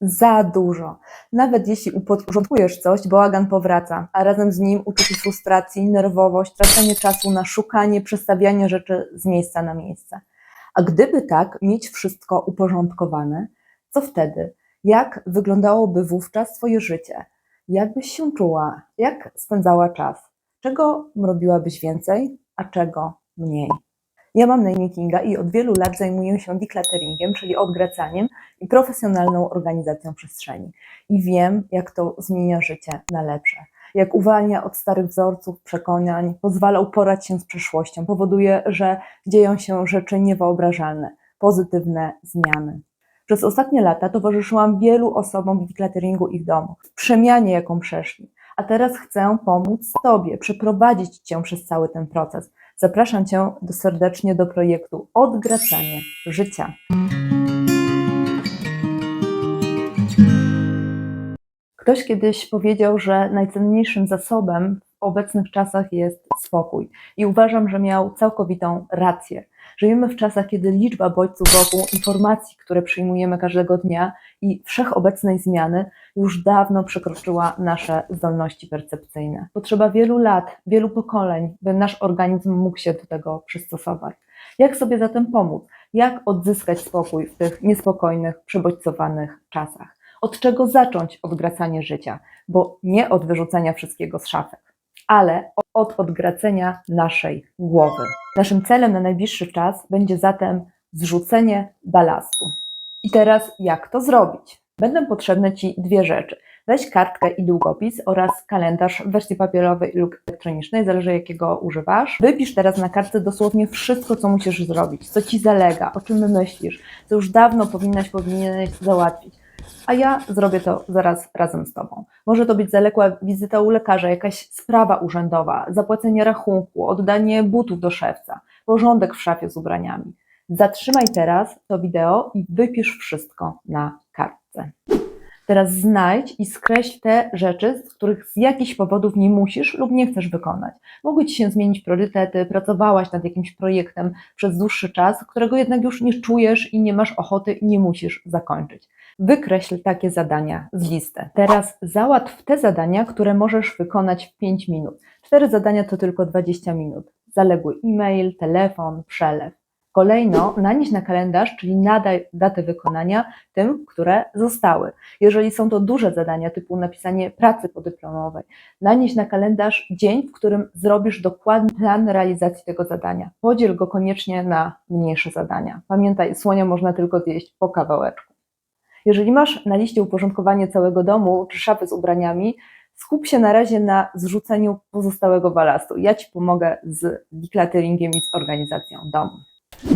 Za dużo. Nawet jeśli uporządkujesz coś, bałagan powraca, a razem z nim uczucie frustracji, nerwowość, tracenie czasu na szukanie, przestawianie rzeczy z miejsca na miejsce. A gdyby tak mieć wszystko uporządkowane, co wtedy? Jak wyglądałoby wówczas Twoje życie? Jak byś się czuła? Jak spędzała czas? Czego robiłabyś więcej, a czego mniej? Ja mam na imię Kinga i od wielu lat zajmuję się declutteringiem, czyli odgracaniem i profesjonalną organizacją przestrzeni. I wiem, jak to zmienia życie na lepsze. Jak uwalnia od starych wzorców, przekonań, pozwala uporać się z przeszłością, powoduje, że dzieją się rzeczy niewyobrażalne, pozytywne zmiany. Przez ostatnie lata towarzyszyłam wielu osobom w ich domu, w przemianie, jaką przeszli. A teraz chcę pomóc Tobie, przeprowadzić Cię przez cały ten proces. Zapraszam Cię do, serdecznie do projektu Odgracanie Życia. Ktoś kiedyś powiedział, że najcenniejszym zasobem obecnych czasach jest spokój. I uważam, że miał całkowitą rację. Żyjemy w czasach, kiedy liczba bodźców wokół, informacji, które przyjmujemy każdego dnia i wszechobecnej zmiany już dawno przekroczyła nasze zdolności percepcyjne. Potrzeba wielu lat, wielu pokoleń, by nasz organizm mógł się do tego przystosować. Jak sobie zatem pomóc? Jak odzyskać spokój w tych niespokojnych, przebodźcowanych czasach? Od czego zacząć odgracanie życia? Bo nie od wyrzucenia wszystkiego z szafek, ale od odgracenia naszej głowy. Naszym celem na najbliższy czas będzie zatem zrzucenie balastu. I teraz jak to zrobić? Będą potrzebne Ci dwie rzeczy. Weź kartkę i długopis oraz kalendarz w wersji papierowej lub elektronicznej, zależy jakiego używasz. Wypisz teraz na kartce dosłownie wszystko, co musisz zrobić, co Ci zalega, o czym myślisz, co już dawno powinnaś, powinieneś załatwić a ja zrobię to zaraz razem z Tobą. Może to być zaległa wizyta u lekarza, jakaś sprawa urzędowa, zapłacenie rachunku, oddanie butów do szewca, porządek w szafie z ubraniami. Zatrzymaj teraz to wideo i wypisz wszystko na kartce. Teraz znajdź i skreśl te rzeczy, z których z jakichś powodów nie musisz lub nie chcesz wykonać. Mogły Ci się zmienić priorytety, pracowałaś nad jakimś projektem przez dłuższy czas, którego jednak już nie czujesz i nie masz ochoty i nie musisz zakończyć. Wykreśl takie zadania z listy. Teraz załatw te zadania, które możesz wykonać w 5 minut. Cztery zadania to tylko 20 minut. Zaległy e-mail, telefon, przelew. Kolejno nanieś na kalendarz, czyli nadaj datę wykonania tym, które zostały. Jeżeli są to duże zadania typu napisanie pracy podyplomowej, nanieś na kalendarz dzień, w którym zrobisz dokładny plan realizacji tego zadania. Podziel go koniecznie na mniejsze zadania. Pamiętaj, słonia można tylko zjeść po kawałeczku. Jeżeli masz na liście uporządkowanie całego domu czy szafy z ubraniami, skup się na razie na zrzuceniu pozostałego balastu. Ja Ci pomogę z declutteringiem i z organizacją domu.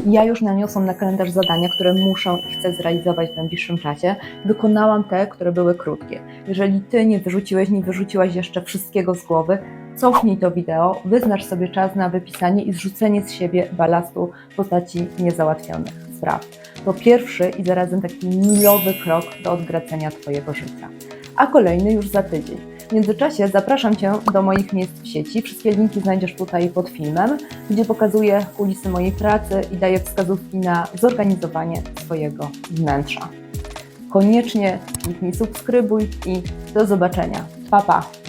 Ja już naniosłam na kalendarz zadania, które muszę i chcę zrealizować w najbliższym czasie. Wykonałam te, które były krótkie. Jeżeli Ty nie wyrzuciłeś, nie wyrzuciłaś jeszcze wszystkiego z głowy, cofnij to wideo, wyznacz sobie czas na wypisanie i zrzucenie z siebie balastu w postaci niezałatwionych spraw. To pierwszy i zarazem taki milowy krok do odgracenia Twojego życia. A kolejny już za tydzień. W międzyczasie zapraszam Cię do moich miejsc w sieci. Wszystkie linki znajdziesz tutaj pod filmem, gdzie pokazuję kulisy mojej pracy i daję wskazówki na zorganizowanie swojego wnętrza. Koniecznie kliknij subskrybuj i do zobaczenia. Pa, pa!